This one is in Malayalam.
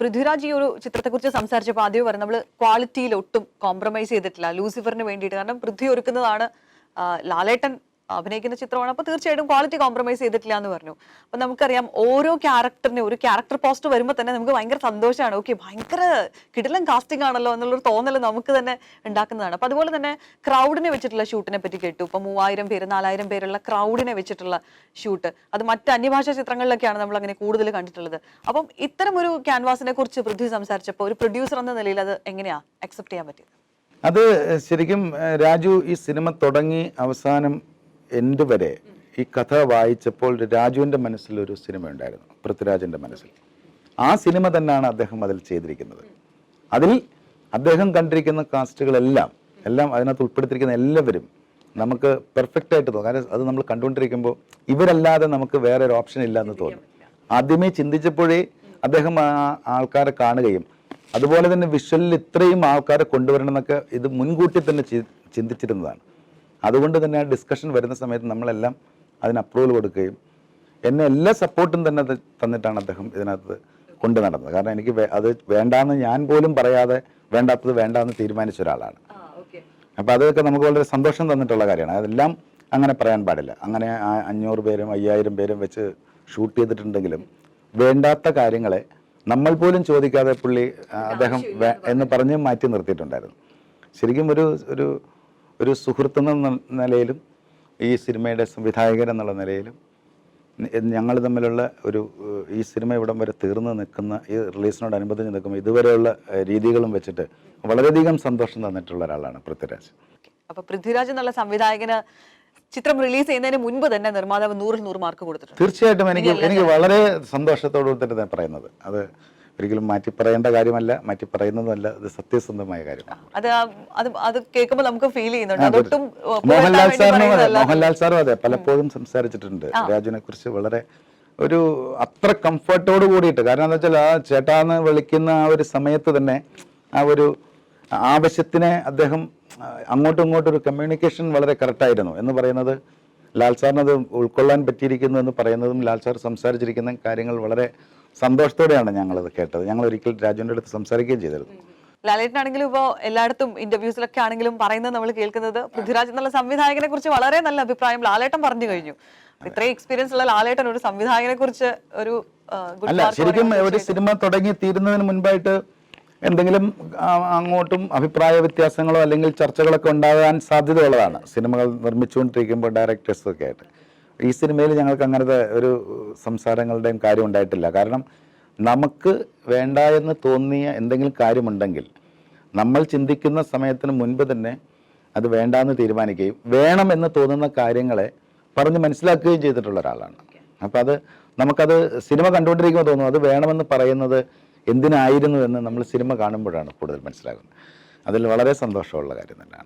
പൃഥ്വിരാജ് ഈ ഒരു ചിത്രത്തെക്കുറിച്ച് സംസാരിച്ചപ്പോൾ ആദ്യം പറഞ്ഞു നമ്മൾ ക്വാളിറ്റിയിൽ ഒട്ടും കോംപ്രമൈസ് ചെയ്തിട്ടില്ല. ലൂസിഫറിന് വേണ്ടിയിട്ട്. കാരണം പൃഥ്വി ഒരുക്കുന്നതാണ് ലാലേട്ടൻ അഭിനയിക്കുന്ന ചിത്രമാണ്. അപ്പോൾ തീർച്ചയായിട്ടും ക്വാളിറ്റി കോംപ്രമൈസ് ചെയ്തിട്ടില്ല എന്ന് പറഞ്ഞു. അപ്പോൾ നമുക്കറിയാം ഓരോ ക്യാരക്ടറിനെ ഒരു ക്യാരക്ടർ പോസ്റ്റ് വരുമ്പോൾ തന്നെ നമുക്ക് ഭയങ്കര സന്തോഷമാണ് ഓക്കെ ഭയങ്കര കിടിലൻ കാസ്റ്റിംഗ് ആണല്ലോ എന്നുള്ളൊരു തോന്നൽ നമുക്ക് തന്നെ ഉണ്ടാക്കുന്നതാണ്. അപ്പോൾ അതുപോലെ തന്നെ ക്രൗഡിനെ വെച്ചിട്ടുള്ള ഷൂട്ടിനെ പറ്റി കേട്ടു. ഇപ്പൊ മൂവായിരം പേര് നാലായിരം പേരുള്ള ക്രൗഡിനെ വെച്ചിട്ടുള്ള ഷൂട്ട് അത് മറ്റ് അന്യഭാഷാ ചിത്രങ്ങളിലൊക്കെയാണ് നമ്മൾ അങ്ങനെ കൂടുതൽ കണ്ടിട്ടുള്ളത്. അപ്പം ഇത്തരം ഒരു ക്യാൻവാസിനെ കുറിച്ച് പൃഥ്വി സംസാരിച്ചപ്പോൾ ഒരു പ്രൊഡ്യൂസർ എന്ന നിലയിൽ അത് എങ്ങനെയാ അക്സെപ്റ്റ് ചെയ്യാൻ പറ്റിയത്? അത് ശരിക്കും രാജു ഈ സിനിമ തുടങ്ങി അവസാനം എൻഡ് വരെ ഈ കഥ വായിച്ചപ്പോൾ രാജുവിന്റെ മനസ്സിലൊരു സിനിമ ഉണ്ടായിരുന്നു പൃഥ്വിരാജിന്റെ മനസ്സിൽ. ആ സിനിമ തന്നെയാണ് അദ്ദേഹം അതിൽ ചെയ്തിരിക്കുന്നത്. അതിൽ അദ്ദേഹം കണ്ടിരിക്കുന്ന കാസ്റ്റുകളെല്ലാം എല്ലാം അതിനകത്ത് ഉൾപ്പെടുത്തിയിരിക്കുന്ന എല്ലാവരും നമുക്ക് പെർഫെക്റ്റ് ആയിട്ട് തോന്നും. കാരണം അത് നമ്മൾ കണ്ടുകൊണ്ടിരിക്കുമ്പോൾ ഇവരല്ലാതെ നമുക്ക് വേറെ ഒരു ഓപ്ഷൻ ഇല്ല എന്ന് തോന്നും. ആദ്യമേ ചിന്തിച്ചപ്പോഴേ അദ്ദേഹം ആ ആൾക്കാരെ കാണുകയും അതുപോലെ തന്നെ വിഷ്വലിൽ ഇത്രയും ആൾക്കാരെ കൊണ്ടുവരണം എന്നൊക്കെ ഇത് മുൻകൂട്ടി തന്നെ ചിന്തിച്ചിരുന്നതാണ്. അതുകൊണ്ട് തന്നെ ആ ഡിസ്കഷൻ വരുന്ന സമയത്ത് നമ്മളെല്ലാം അതിന് അപ്രൂവൽ കൊടുക്കുകയും എന്നെ എല്ലാ സപ്പോർട്ടും തന്നെ തന്നിട്ടാണ് അദ്ദേഹം ഇതിനകത്ത് കൊണ്ടു നടന്നത്. കാരണം എനിക്ക് അത് വേണ്ടാന്ന് ഞാൻ പോലും പറയാതെ വേണ്ടാത്തത് വേണ്ടാന്ന് തീരുമാനിച്ച ഒരാളാണ്. അപ്പോൾ അതൊക്കെ നമുക്ക് വളരെ സന്തോഷം തന്നിട്ടുള്ള കാര്യമാണ്. അതെല്ലാം അങ്ങനെ പറയാൻ പാടില്ല. അങ്ങനെ ആ- അഞ്ഞൂറ് പേരും അയ്യായിരം പേരും വെച്ച് ഷൂട്ട് ചെയ്തിട്ടുണ്ടെങ്കിലും വേണ്ടാത്ത കാര്യങ്ങളെ നമ്മൾ പോലും ചോദിക്കാതെ പുള്ളി അദ്ദേഹം എന്ന് പറഞ്ഞ് മാറ്റി നിർത്തിയിട്ടുണ്ടായിരുന്നു. ശരിക്കും ഒരു ഒരു ഒരു സുഹൃത്ത് എന്ന നിലയിലും ഈ സിനിമയുടെ സംവിധായകൻ എന്നുള്ള നിലയിലും ഞങ്ങൾ തമ്മിലുള്ള ഒരു ഈ സിനിമ ഇവിടം വരെ തീർന്നു നിൽക്കുന്ന ഈ റിലീസിനോടനുബന്ധിച്ച് നിൽക്കുമ്പോൾ ഇതുവരെയുള്ള രീതികളും വെച്ചിട്ട് വളരെയധികം സന്തോഷം തന്നിട്ടുള്ള ഒരാളാണ് പൃഥ്വിരാജ്. അപ്പൊ പൃഥ്വിരാജ് എന്നുള്ള സംവിധായകന് ചിത്രം റിലീസ് ചെയ്യുന്നതിന് മുൻപ് തന്നെ നിർമ്മാതാവ് നൂറിൽ നൂറ് മാർക്ക് കൊടുത്തിട്ടുണ്ട്. തീർച്ചയായിട്ടും എനിക്ക് എനിക്ക് വളരെ സന്തോഷത്തോടുകൂടി തന്നെ പറയുന്നത്. അത് ഒരിക്കലും മാറ്റി പറയേണ്ട കാര്യമല്ല. മാറ്റി പറയുന്നതല്ല ഇത് സത്യസന്ധമായ കാര്യമാണ്. അത് അത് അത് കേൾക്കുമ്പോൾ നമുക്ക് ഫീൽ ചെയ്യുന്നുണ്ട്. അതൊട്ടും മോഹൻലാൽ വേണ്ടി സാറിനും അതെ മോഹൻലാൽ സാറും അതെ പലപ്പോഴും സംസാരിച്ചിട്ടുണ്ട്. രാജുവിനെ കുറിച്ച് വളരെ ഒരു അത്ര കംഫർട്ടോട് കൂടിയിട്ട്. കാരണം എന്താ വെച്ചാൽ ആ ചേട്ടാന്ന് വിളിക്കുന്ന ആ ഒരു സമയത്ത് തന്നെ ആ ഒരു ആവശ്യത്തിനെ അദ്ദേഹം അങ്ങോട്ടും ഇങ്ങോട്ടും ഒരു കമ്മ്യൂണിക്കേഷൻ വളരെ കറക്റ്റായിരുന്നു എന്ന് പറയുന്നത് ലാൽ സാറിന് അത് ഉൾക്കൊള്ളാൻ പറ്റിയിരിക്കുന്നു എന്ന് പറയുന്നതും ലാൽ സാർ സംസാരിച്ചിരിക്കുന്ന കാര്യങ്ങൾ വളരെ സന്തോഷത്തോടെയാണ് ഞങ്ങൾ ഞങ്ങളത് കേട്ടത്. ഞങ്ങൾ ഒരിക്കൽ രാജുവിന്റെ അടുത്ത് സംസാരിക്കുകയും ചെയ്തിരുന്നു ലാലേട്ടനാണെങ്കിലും ഇപ്പോ എല്ലായിടത്തും ഇന്റർവ്യൂസിലൊക്കെ ആണെങ്കിലും പറയുന്നത് നമ്മൾ കേൾക്കുന്നത് പൃഥ്വിരാജ് എന്നുള്ള സംവിധായകനെ കുറിച്ച് വളരെ നല്ല അഭിപ്രായം ലാലേട്ടൻ പറഞ്ഞു കഴിഞ്ഞു. ഇത്രയും എക്സ്പീരിയൻസ് ഉള്ള ലാലേട്ടൻ ഒരു സംവിധായകനെ കുറിച്ച് ഒരു അല്ല ശരിക്കും ഒരു സിനിമ തുടങ്ങി തീരുന്നതിന് മുൻപായിട്ട് എന്തെങ്കിലും അങ്ങോട്ടും അഭിപ്രായ വ്യത്യാസങ്ങളോ അല്ലെങ്കിൽ ചർച്ചകളൊക്കെ ഉണ്ടാകാൻ സാധ്യതയുള്ളതാണ്. സിനിമകൾ നിർമ്മിച്ചുകൊണ്ടിരിക്കുമ്പോൾ ഡയറക്ടേഴ്സൊക്കെ ആയിട്ട്. ഈ സിനിമയിൽ ഞങ്ങൾക്ക് അങ്ങനത്തെ ഒരു സംസാരങ്ങളുടെയും കാര്യം ഉണ്ടായിട്ടില്ല. കാരണം നമുക്ക് വേണ്ട എന്ന് തോന്നിയ എന്തെങ്കിലും കാര്യമുണ്ടെങ്കിൽ നമ്മൾ ചിന്തിക്കുന്ന സമയത്തിന് മുൻപ് തന്നെ അത് വേണ്ടാന്ന് തീരുമാനിക്കുകയും വേണം എന്ന് തോന്നുന്ന കാര്യങ്ങളെ പറഞ്ഞ് മനസ്സിലാക്കുകയും ചെയ്തിട്ടുള്ള ഒരാളാണ്. അപ്പോൾ അത് നമുക്കത് സിനിമ കണ്ടുകൊണ്ടിരിക്കുമ്പോൾ തോന്നും അത് വേണമെന്ന് പറയുന്നത് എന്തിനായിരുന്നു എന്ന് നമ്മൾ സിനിമ കാണുമ്പോഴാണ് കൂടുതൽ മനസ്സിലാകുന്നത്. അതിൽ വളരെ സന്തോഷമുള്ള കാര്യം തന്നെയാണ്.